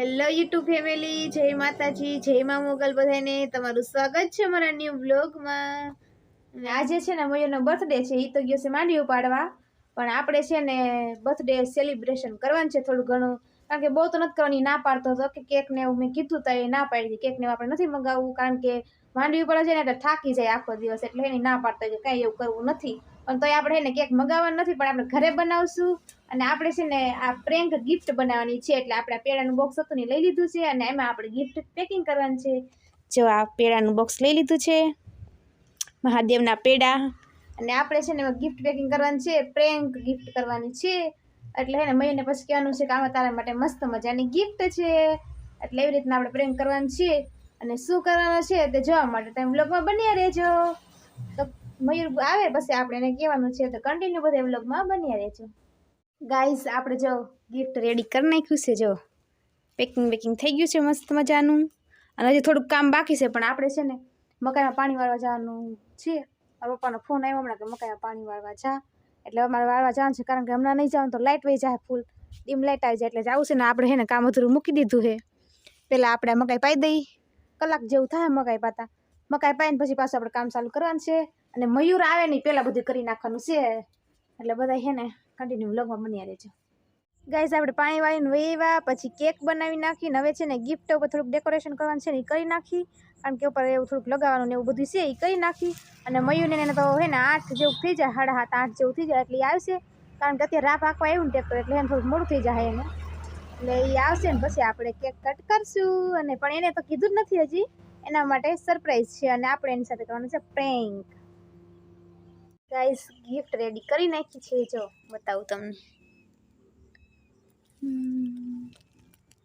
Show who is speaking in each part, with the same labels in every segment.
Speaker 1: Hello YouTube family, જય માતાજી, જય મા મોગલ બધાને. તમારું સ્વાગત છે મારા ન્યૂ બ્લોગમાં આજે છે ને મયુરનો બર્થડે છે એ તો ગયો છે માંડી પાડવા પણ આપણે છે ને બર્થડે સેલિબ્રેશન કરવાનું છે થોડું ઘણું. કારણ કે બહુ તો નથી કરવાની, ના પાડતો હતો કે કેક ને એવું મેં કીધું તો એ ના પાડી કેકને કેક આપણે નથી મંગાવવું, કારણ કે માંડવી પડે છે ને એટલે થાકી જાય આખો દિવસ, એટલે એની ના પાડતો કે કાંઈ એવું કરવું નથી. પણ તોય આપણે એને કેક મગાવવાનું નથી, પણ આપણે ઘરે બનાવશું. અને આપણે છે ને આ પ્રેન્ક ગિફ્ટ બનાવવાની છે, એટલે આપણે પેડાનું બોક્સ હતું ને લઈ લીધું છે, અને એમાં આપણે ગિફ્ટ પેકિંગ કરવાનું છે. જો આ પેડાનું બોક્સ લઈ લીધું છે, મહાદેવના પેડા. અને આપણે છે ને ગિફ્ટ પેકિંગ કરવાની છે પ્રેન્ક ગિફ્ટ કરવાની છે. એટલે હે ને મયુરને પછી કહેવાનું છે કે આમાં તારા માટે મસ્ત મજાની ગિફ્ટ છે. એટલે એવી રીતના આપણે પ્રેન્ક કરવાનું છે. અને શું કરવાનું છે તે જોવા માટે તમે બ્લોગમાં બન્યા રહેજો. તો મયુર આવે, પછી આપણે એને કહેવાનું છે તો કન્ટિન્યુ બધા વ્લોગમાં બન્યા રહેજો. ગાઈઝ આપણે જો ગિફ્ટ રેડી કરી નાખ્યું છે, જો. પેકિંગ બેકિંગ થઈ ગયું છે, મસ્ત મજાનું. અને હજી થોડુંક કામ બાકી છે, પણ આપણે છે ને મકાઈમાં પાણી વાળવા જવાનું છે. મારા પપ્પાનો ફોન આવ્યો હમણાં કે મકાઈમાં પાણી વાળવા જા. એટલે અમારે વાળવા જવાનું છે, કારણ કે હમણાં નહીં જવાનું તો લાઇટ વહી જાય ફૂલ ડીમ લાઇટ આવી જાય એટલે જવું છે ને આપણે હે ને કામ અધૂરું મૂકી દીધું છે. પહેલાં આપણે મકાઈ પાઈ દઈ. કલાક જેવું થાય મકાઈ પાતા. મકાઈ પાઈને પછી પાછું આપણે કામ ચાલુ કરવાનું છે. અને મયુર આવે નહીં પહેલાં બધું કરી નાખવાનું છે. એટલે બધા છે ને કન્ટિન્યુ લગમાં બન્યા રહેજો. ગાઈઝ આપણે પાણી વાળીને વેવા પછી કેક બનાવી નાખીને હવે છે ને ગિફ્ટ ઉપર થોડુંક ડેકોરેશન કરવાનું છે ને એ કરી નાખી. કારણ કે ઉપર એવું થોડુંક લગાવવાનું ને એવું બધું છે એ કરી નાખી. અને મયુરને એને તો હે ને આઠ જેવું થઈ જાય, સાડા સાત, આઠ જેવું થઈ જાય એટલે આવશે. કારણ કે અત્યારે રાફ આખવા આવ્યું ને ટ્રેક્ટર એટલે એને થોડુંક મોડું થઈ જાય એને. એટલે એ આવશે ને પછી આપણે કેક કટ કરશું. અને પણ એને તો કીધું જ નથી હજી. એના માટે સરપ્રાઈઝ છે અને આપણે એની સાથે કરવાનું છે પ્રેન્ક ગાઈસ ગિફ્ટ રેડી કરી નાખી છે જો બતાવું તમને.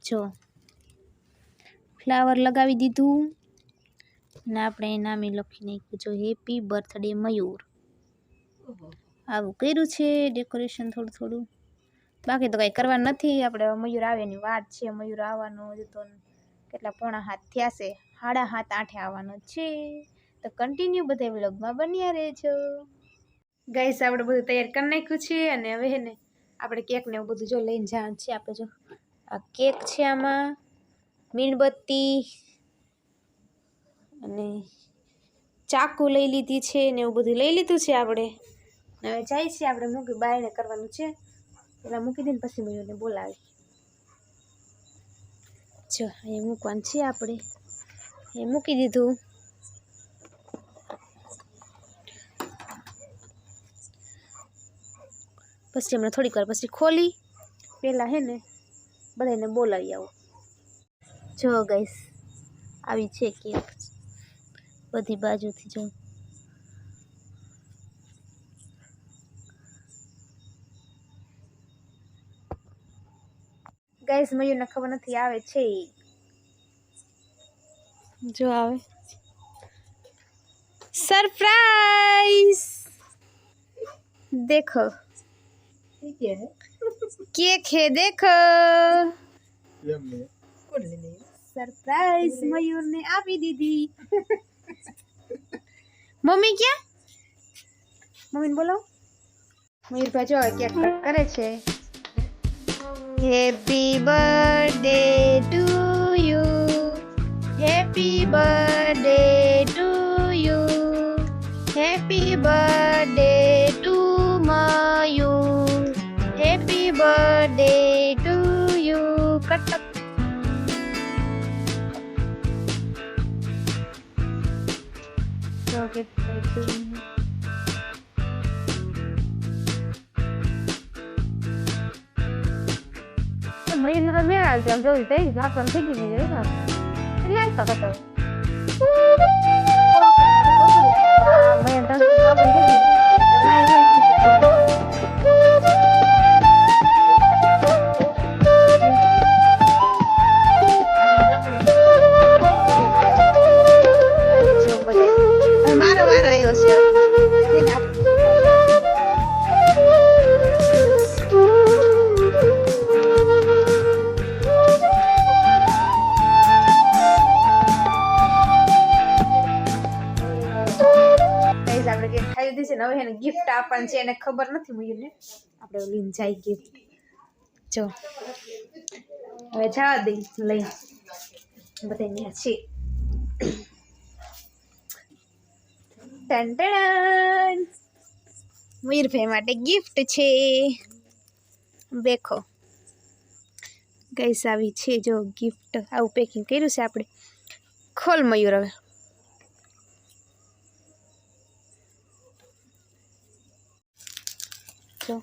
Speaker 1: જો. ફ્લાવર લગાવી દીધું. ને આપણે નામે લખી નાખ્યું જો હેપી બર્થડે મયુર. આવું કર્યું છે ડેકોરેશન થોડું થોડું. બાકી તો કંઈ કરવાનું નથી આપણે મયુર આવે એની વાત છે મયુર આવવાનો તો કેટલા પોણા હાથ થયા છે સાડા હાથ આઠે આવવાનો છે. તો કન્ટિન્યુ બધા વ્લોગમાં બન્યા રહેજો. ગાઈસ, આપણે બધું તૈયાર કરી નાખ્યું છે અને હવે હે ને, આપણે કેક ને એવું બધું જો લઈને જવાનું છે આપણે જો. આ કેક છે આમાં, મીણબત્તી અને ચાકુ લઈ લીધી છે ને એવું બધું લઈ લીધું છે આપણે. હવે જાય છે આપણે મૂકી બાયને કરવાનું છે. પેલા મૂકી દઈને પછી મયુરને બોલાવી જો એ મૂકવાનું છે આપણે. એ મૂકી દીધું. પછી હમણાં થોડીક વાર પછી ખોલી. પહેલાં હે ને બધાને બોલાવી આવું. જો ગઈશ આવી છે કેક બધી બાજુથી જો. ગાઈસ મયુરને ખબર નથી આવે છે ઈ. જો આવે. સરપ્રાઈઝ देखो કેક હે દેખ. સરપ્રાઈઝ મયુર ને આપી દીધી. મમ્મી ક્યાં? મમ્મી બોલો મયુર ભાજો કેક કરે છે. Happy birthday to you happy birthday to chocolate મહિને તો મેળ આવતી આમ જોયું થઈ ગયું આપણને થઈ ગઈ બીજું એટલે આવતા કતો મહિને તો એને ગિફ્ટ આપવાની છે, એને ખબર નથી મયુરને આપણે લઈને જાય ગિફ્ટ જો. હવે જવા દઈ, લઈ. બધા ત્યાં છે. ટન મયુરભાઈ માટે ગિફ્ટ છે. દેખો. ગઈસ આવી છે જો ગિફ્ટ આવું પેકિંગ કર્યું છે આપણે. ખોલ મયુર હવે જો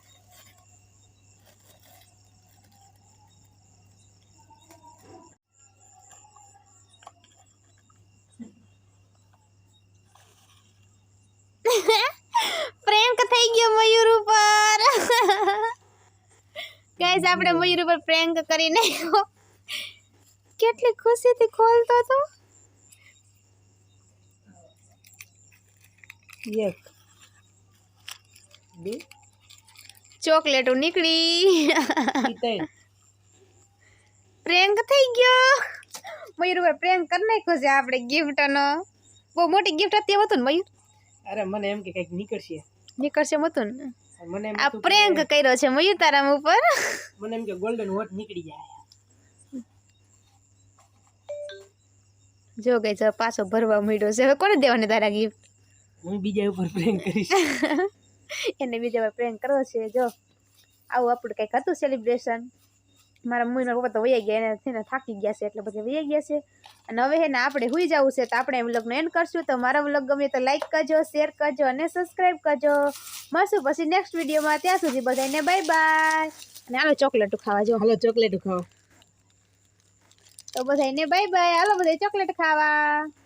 Speaker 1: પ્રેન્ક થઈ ગયો મયુર ઉપર ગાઈસ આપણે મયુર ઉપર પ્રેન્ક કરી નાખ્યો કેટલી ખુશીથી ખોલતો હતો.
Speaker 2: એક બે.
Speaker 1: ચોકલેટો નીકળી. પ્રેન્ક થઈ ગયો. મયુર ઉપર પ્રેન્ક કરી નાખ્યો છે આપણે ગિફ્ટનો બહુ મોટી ગિફ્ટ હતી એમ હતું ને મયુર?
Speaker 2: અરે મને એમ કે કંઈક નીકળશે.
Speaker 1: નીકળશે એમ હતું ને.
Speaker 2: મને
Speaker 1: આ પ્રેંક કર્યો છે મયુર તારામ ઉપર.
Speaker 2: મને એમ કે ગોલ્ડન હોટ નીકળી જાય.
Speaker 1: જો ગઈ છે પાછો ભરવા મળ્યો છે. હવે કોને દેવાને તારા ગિફ્ટ
Speaker 2: હું બીજા ઉપર પ્રેંક કરીશ.
Speaker 1: એને બીજા ઉપર પ્રેંક કરવો છે. જો આવું આપણું કંઈક હતું સેલિબ્રેશન મારા મમ્મીના પપ્પા તો વૈયા ગયા એને છે ને થાકી ગયા છે એટલે બધા વૈયા ગયા છે. અને હવે હે ને આપણે હુઈ જવું છે તો આપણે એ વ્લોગનો એન્ડ કરશું. તો મારા વ્લોગ ગમે તો લાઈક કરજો શેર કરજો અને સબસ્ક્રાઈબ કરજો. મળશું પછી નેક્સ્ટ વિડીયોમાં ત્યાં સુધી બધાને બાય બાય અને હાલો ચોકલેટ ખાવા જો
Speaker 2: હાલો ચોકલેટ ખાઓ.
Speaker 1: તો બધાને બાય બાય હાલો બધા ચોકલેટ ખાવા.